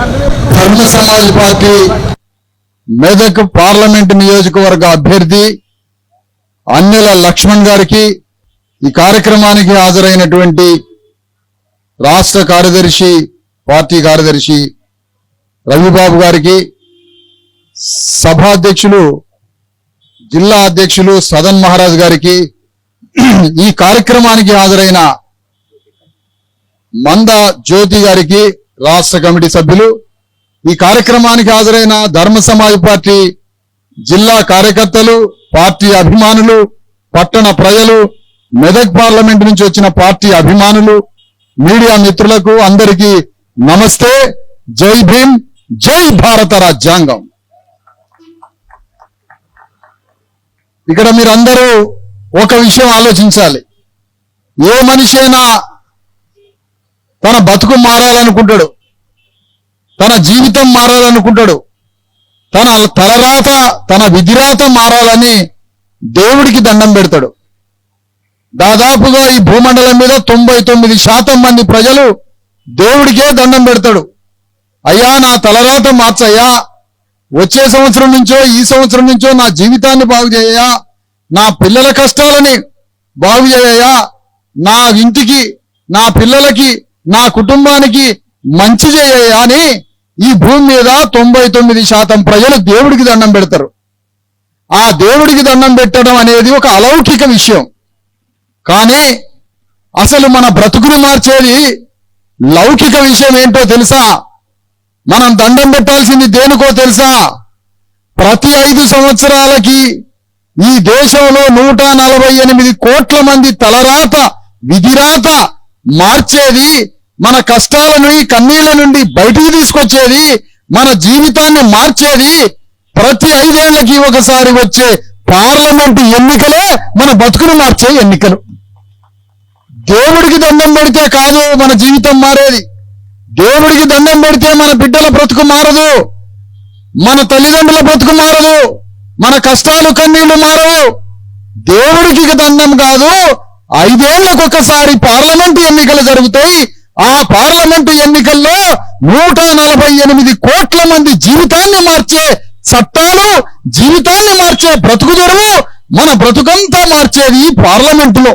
ధర్మ Samaj party Medak parliament నియోజకవర్గ అభ్యర్థి అన్నెల లక్ష్మణ్ గారికి ఈ కార్యక్రమానికి హాజరైనటువంటి రాష్ట్ర కార్యదర్శి పార్టీ కార్యదర్శి రవిబాబు గారికి సభాధ్యక్షులు జిల్లా అధ్యక్షులు సదన్ మహారాజ్ గారికి ఈ కార్యక్రమానికి హాజరైన మంద జ్యోతి గారికి రాష్ట్ర కమిటీ సభ్యులు ఈ కార్యక్రమానికి హాజరైన ధర్మ సమాజ్ పార్టీ జిల్లా కార్యకర్తలు పార్టీ అభిమానులు పట్టణ ప్రజలు మెదక్ పార్లమెంట్ నుంచి వచ్చిన పార్టీ అభిమానులు మీడియా మిత్రులకు అందరికీ నమస్తే. జై భీమ్ జై భారత రాజ్యాంగం. ఇక్కడ మీరందరూ ఒక విషయం ఆలోచించాలి. ఏ మనిషి అయినా తన బతుకు మారాలనుకుంటాడు. తన జీవితం మారాలనుకుంటాడు. తన తలరాత తన విధిరాత మారాలని దేవుడికి దండం పెడతాడు. దాదాపుగా ఈ భూమండలం మీద తొంభై తొమ్మిది శాతం మంది ప్రజలు దేవుడికే దండం పెడతాడు. అయ్యా నా తలరాత మార్చయ్యా. వచ్చే సంవత్సరం నుంచో ఈ సంవత్సరం నుంచో నా జీవితాన్ని బాగు చేయయా నా పిల్లల కష్టాలని బాగు చేయయా నా ఇంటికి నా పిల్లలకి నా కుటుంబానికి మంచి చేయయా అని ఈ భూమి మీద తొంభై తొమ్మిది శాతం ప్రజలు దేవుడికి దండం పెడతారు. ఆ దేవుడికి దండం పెట్టడం అనేది ఒక అలౌకిక విషయం. కానీ అసలు మన బ్రతుకును మార్చేది లౌకిక విషయం ఏంటో తెలుసా? మనం దండం పెట్టాల్సింది దేనికో తెలుసా? ప్రతి ఐదు సంవత్సరాలకి ఈ దేశంలో నూట నలభై ఎనిమిది కోట్ల మంది తలరాత విధిరాత మార్చేది మన కష్టాల నుండి కన్నీళ్ళ నుండి బయటికి తీసుకొచ్చేది మన జీవితాన్ని మార్చేది ప్రతి ఐదేళ్ళకి ఒకసారి వచ్చే పార్లమెంటు ఎన్నికలే మన బతుకును మార్చే ఎన్నికలు. దేవుడికి దండం పెడితే కాదు మన జీవితం మారేది. దేవుడికి దండం పెడితే మన బిడ్డల బ్రతుకు మారదు. మన తల్లిదండ్రుల బ్రతుకు మారదు. మన కష్టాలు కన్నీళ్ళు మారవు. దేవుడికి దండం కాదు ఐదేళ్ళకు ఒకసారి పార్లమెంటు ఎన్నికలు జరుగుతాయి. ఆ పార్లమెంటు ఎన్నికల్లో నూట నలభై ఎనిమిది కోట్ల మంది జీవితాన్ని మార్చే చట్టాలు జీవితాన్ని మార్చే బ్రతుకు తెరువు మన బ్రతుకంతా మార్చేది పార్లమెంటులో.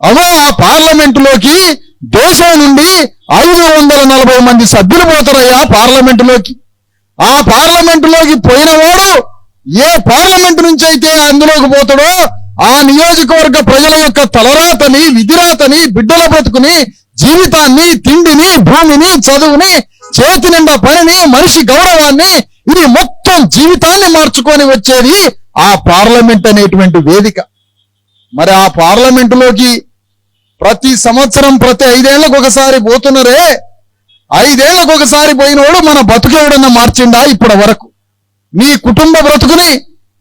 అదో ఆ పార్లమెంటులోకి దేశం నుండి ఐదు వందల నలభై మంది సభ్యులు పోతారయ్యా పార్లమెంటులోకి. ఆ పార్లమెంటులోకి పోయినవాడు ఏ పార్లమెంట్ నుంచి అయితే అందులోకి పోతాడో ఆ నియోజకవర్గ ప్రజల యొక్క తలరాతని విధిరాతని బిడ్డల బ్రతుకుని జీవితాన్ని తిండిని భూమిని చదువుని చేతి నిండా పనిని మనిషి గౌరవాన్ని ఇది మొత్తం జీవితాన్ని మార్చుకొని వచ్చేది ఆ పార్లమెంట్ అనేటువంటి వేదిక. మరి ఆ పార్లమెంటులోకి ప్రతి సంవత్సరం ప్రతి ఐదేళ్ళకు ఒకసారి పోతున్నారే? ఐదేళ్ళకు ఒకసారి పోయినోడు మన బతుకెవడన్నా మార్చిండా ఇప్పటి వరకు? నీ కుటుంబ బ్రతుకుని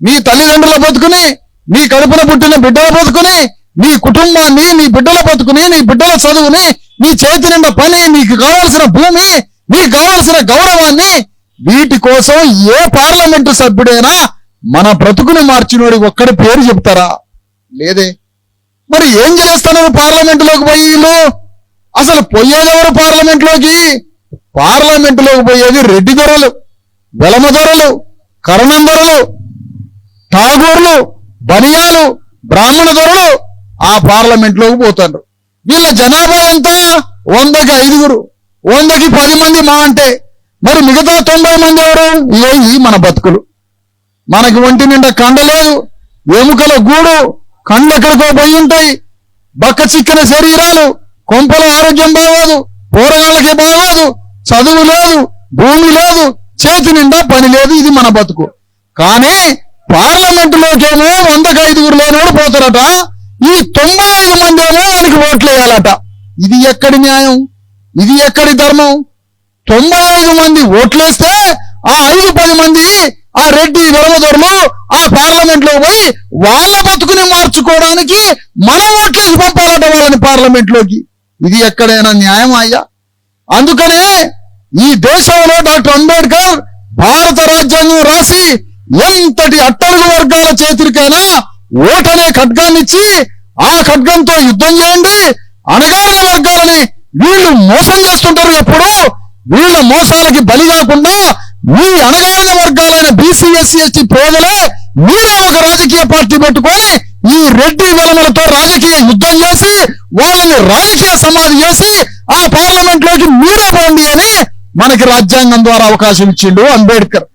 నీ తల్లిదండ్రుల బ్రతుకుని నీ కడుపున పుట్టిన బిడ్డల బతుకుని నీ కుటుంబాన్ని నీ బిడ్డల బతుకుని నీ బిడ్డల చదువుని నీ చేతి నిండా పని నీకు కావాల్సిన భూమి నీకు కావాల్సిన గౌరవాన్ని వీటి కోసం ఏ పార్లమెంటు సభ్యుడైనా మన బ్రతుకుని మార్చినోడి ఒక్కడి పేరు చెప్తారా? లేదే. మరి ఏం చేస్తున్నారు పార్లమెంటులోకి పోయి వీళ్ళు? అసలు పోయేదెవరు పార్లమెంట్లోకి? పార్లమెంటులోకి పోయేది రెడ్డి దొరలు వెలమ దొరలు కరణం దొరలు ఠాగూర్లు బనియాలు బ్రాహ్మణ దొరలు ఆ పార్లమెంట్లోకి పోతారు. వీళ్ళ జనాభా ఎంత? వందకి ఐదుగురు వందకి పది మంది మా అంటే. మరి మిగతా తొంభై మంది ఎవరు? ఇవి మన బతుకులు. మనకి ఒంటి నిండా కండ లేదు ఎముకల గూడు కండ్లు ఎక్కడికో పోయి ఉంటాయి. బక్క చిక్కిన శరీరాలు కొంపల ఆరోగ్యం బాగోదు పోరగాళ్ళకి బాగోదు చదువు లేదు భూమి లేదు చేతి నిండా పని లేదు ఇది మన బతుకు. కానీ పార్లమెంటులోకేమో వందకు ఐదుగురు లేనోడు పోతారట ఈ తొంభై ఐదు మంది ఏమో వానికి ఓట్లు వేయాలట. ఇది ఎక్కడి న్యాయం? ఇది ఎక్కడి ధర్మం? తొంభై ఐదు మంది ఓట్లేస్తే ఆ ఐదు పది మంది ఆ రెడ్డి విరమదొరలు ఆ పార్లమెంట్లో పోయి వాళ్ళ బతుకుని మార్చుకోవడానికి మనం ఓట్లేసి పంపాలట వాళ్ళని పార్లమెంట్లోకి ఇది ఎక్కడైనా న్యాయం అయ్యా? అందుకనే ఈ దేశంలో డాక్టర్ అంబేద్కర్ భారత రాజ్యాంగం రాసి ఎంతటి అట్టడుగు వర్గాల చేతులకైనా ఓటనే ఖడ్గాన్నిచ్చి ఆ ఖడ్గంతో యుద్ధం చేయండి. అణగారిన వర్గాలని వీళ్ళు మోసం చేస్తుంటారు ఎప్పుడు. వీళ్ళ మోసాలకి బలి కాకుండా మీ అణగారిన వర్గాలైన బీసీ ఎస్సీ ఎస్టీ పేదలే మీరే ఒక రాజకీయ పార్టీ పెట్టుకొని ఈ రెడ్డి వెలమలతో రాజకీయ యుద్ధం చేసి వాళ్ళని రాజకీయ సమాధి చేసి ఆ పార్లమెంట్లోకి మీరే పోండి అని మనకి రాజ్యాంగం ద్వారా అవకాశం ఇచ్చిండు అంబేద్కర్.